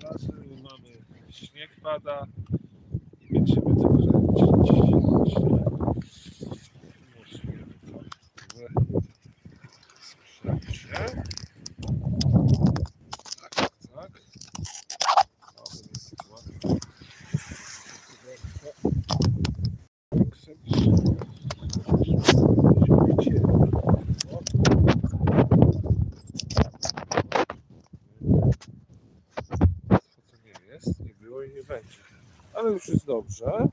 plaży mamy śnieg pada i będziemy to kręcić. Musimy to we sprzęcie. Tak, tak, tak. Dobra, jest łatwo. Większe niż- Widzicie? O. Co to nie jest, nie było i nie będzie. Ale już jest dobrze. Eee,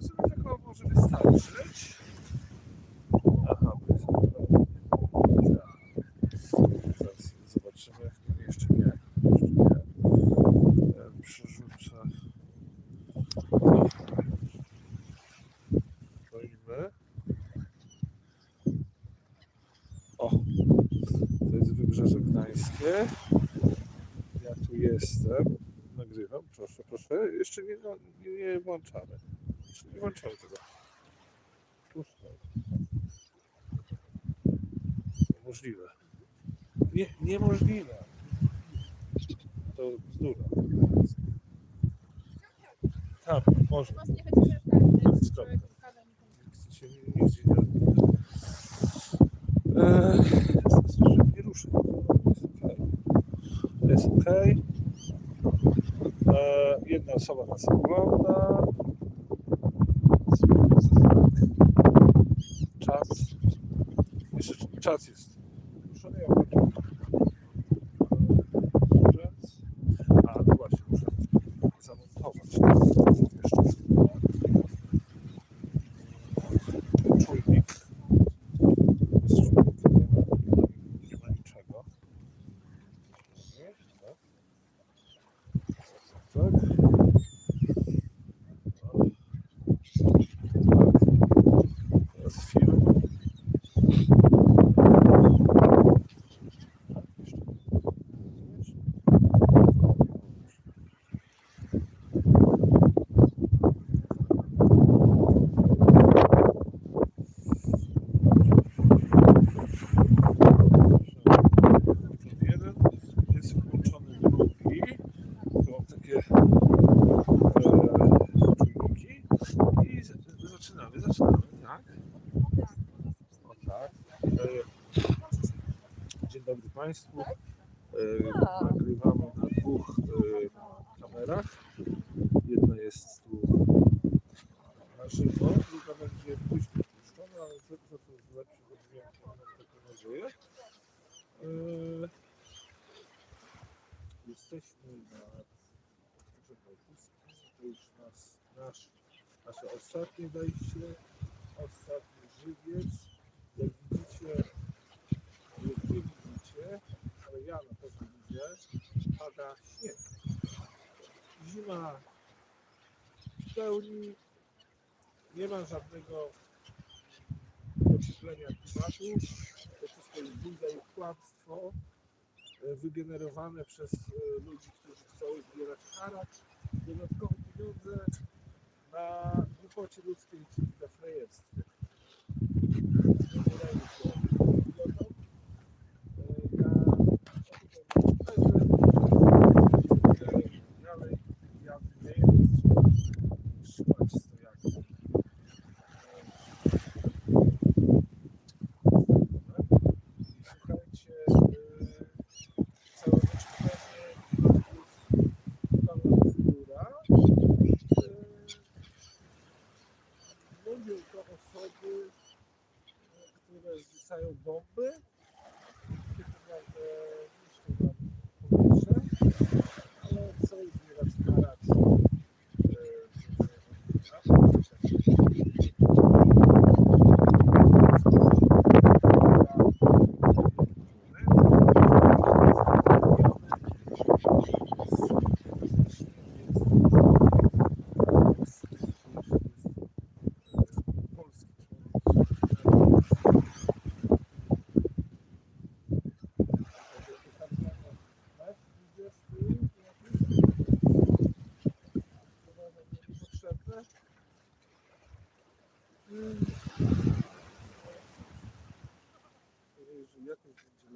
sobie tego może wystarczyć. Aha, bo jest tak. Zaraz zobaczymy, jak to jeszcze nie. Jeszcze nie. Eee, Przerzucę. Kroimy. O, to jest Wybrzeże Gdańskie. Ja tu jestem. Nagrywam, proszę, proszę. Jeszcze nie, no, nie, nie włączamy. Jeszcze nie włączamy tego. Tu stoi. Niemożliwe. Nie, niemożliwe. To bzdura. Tam, może. Was nie będzie przeszkadzać, Stop. żeby kada nie kończyła. się nie, nigdzie nie. Eee, nie ruszę. Jest ok. Jest ok. Eee, jedna osoba nas ogląda. Czas. Jeszcze czas jest. Ruszony początek. A, no właśnie, muszę zamontować. Jeszcze czujnik. Nie niczego. Tak. Tak. Teraz film. jeden jest włączony drugi. Tu mam takie e, czujniki i z- zaczynamy, zaczynamy, tak? O tak. E, dzień dobry Państwu. E, nagrywamy na dwóch e, kamerach. Jedna jest tu na żywo, druga będzie później puszczona, ale za to lepszy dźwięk, nadzieję. Eee, Jesteśmy na to już nas, nasz, nasze ostatnie wejście, ostatni żywiec. Pewno widzę, pada śnieg. Zima w pełni, nie ma żadnego ocieplenia klimatu. To wszystko jest bójda i kłamstwo e, wygenerowane przez e, ludzi, którzy chcą zbierać haracz, dodatkowe pieniądze na głupocie ludzkiej, czyli na frajerstwie. eu vou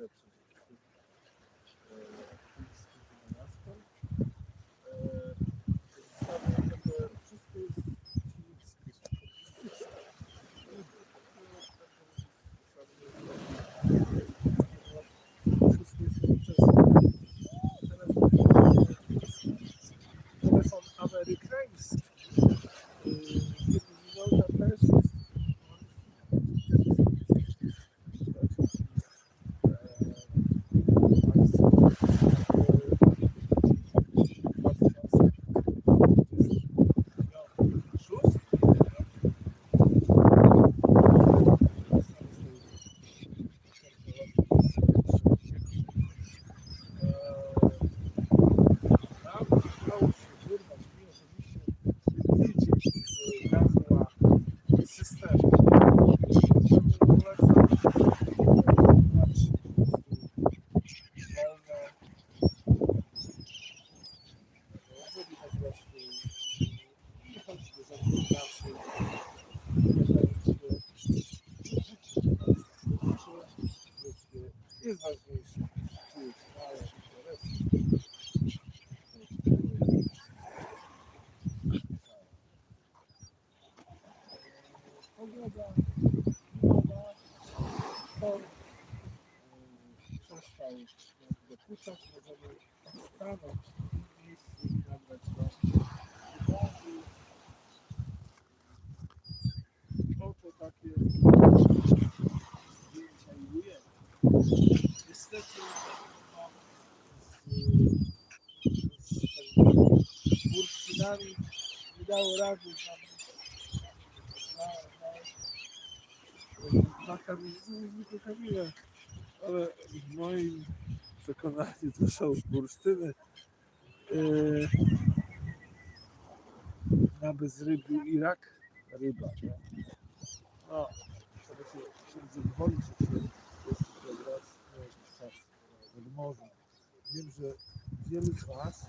yapacağız. Amerikański. nami nie dało rady na, na, na kamienicy, kamienia. Ale w moim przekonaniu to są bursztyny e, yy, na bezrybiu Irak ryba. Nie? No, trzeba się, się zadowolić, że się jest teraz e, czas. E, Wiem, że wielu z Was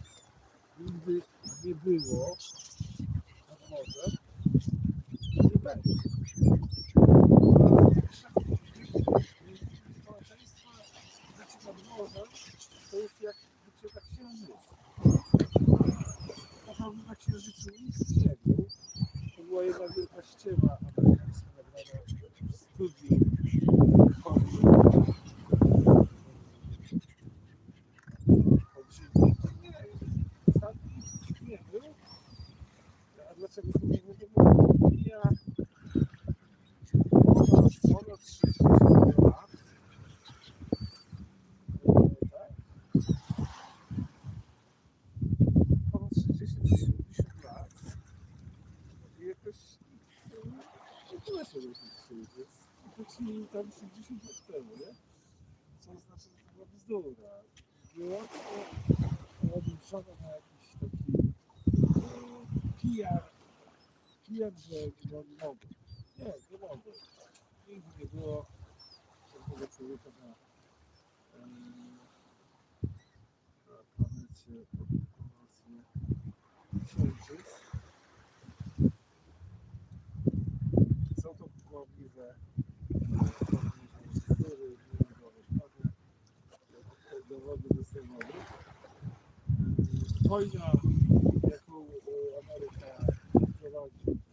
nigdy nie było tak nad morzem, nie będzie. nagrywałem 60 lat temu, nie? Co znaczy, że to była bzdura. Było to odliczone na jakiś taki pijak, pijak, że no, nie mogę. Nie, nie mogę. Nigdy nie było żadnego człowieka na, na planecie Księżyc. Co to było Fajna, jaką Ameryka prowadzi.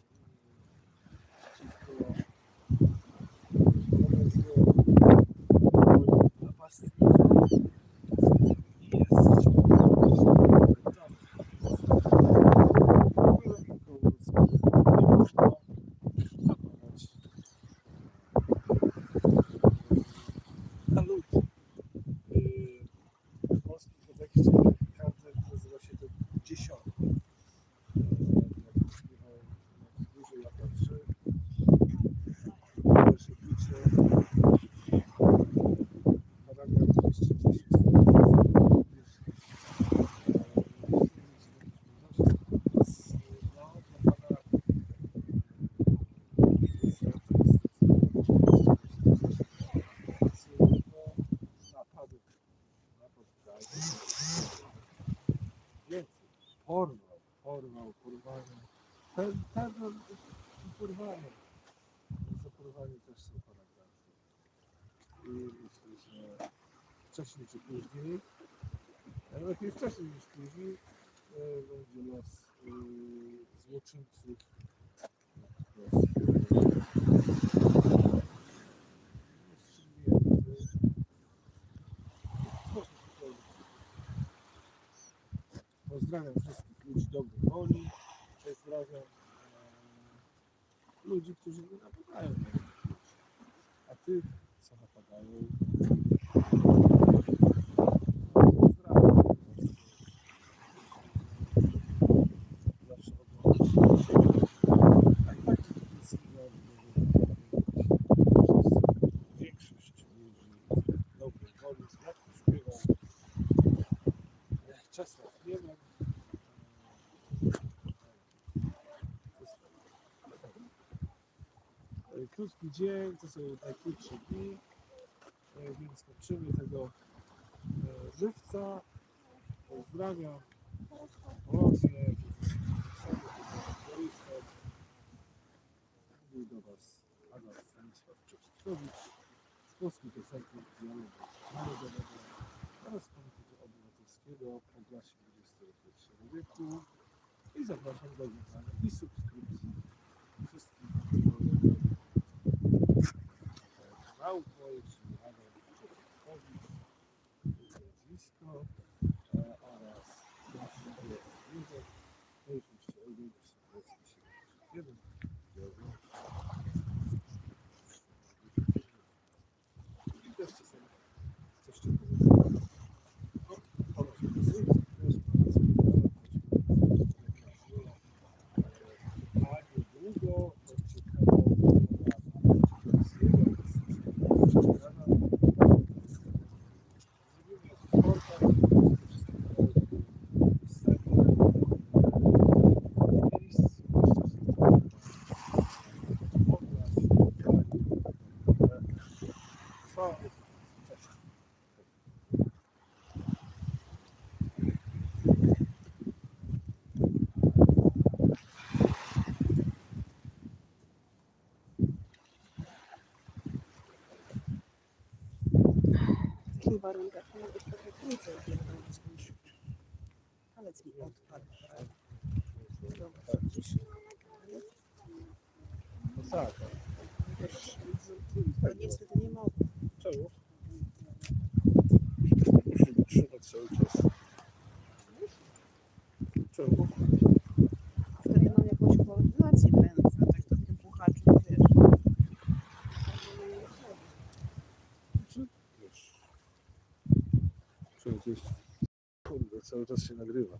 porwanie. No za porwanie też są paragrafy. I myślę, że wcześniej czy później, lepiej wcześniej niż później, e, będzie los e, złoczyńców. Pozdrawiam wszystkich ludzi dobrej woli. Pozdrawiam ludzi, którzy nie napadają. A tych, co napadają, pozdrawiam. Zawsze oglądam. Tak, tak, nic innego Większość ludzi dobrej woli, jak to śpiewał Czesław Niemem. E, Krótki dzień, to są najkrótsze dni, e, więc kończymy tego e, żywca. Pozdrawiam. Ponownie. Mówił do Was Adam Stanisław Czechowicz z Polskiej Piosenki Dialogu Narodowego oraz Komitetu Obywatelskiego Podlasie XXI wieku i zapraszam do oglądania i subskrypcji wszystkich au Takich warunkach być trochę krócej pierdolić niż palec mi odpadł. Dobra, widzisz? No tak, Wiesz, to niestety nie mogę. czemu? Go trzymać cały czas. Czemu? Wtedy mam jakąś koordynację będę tak to w tym puchaczu, to wiesz. Czy wiesz? Czemu to jest... Kurde, cały czas się nagrywa.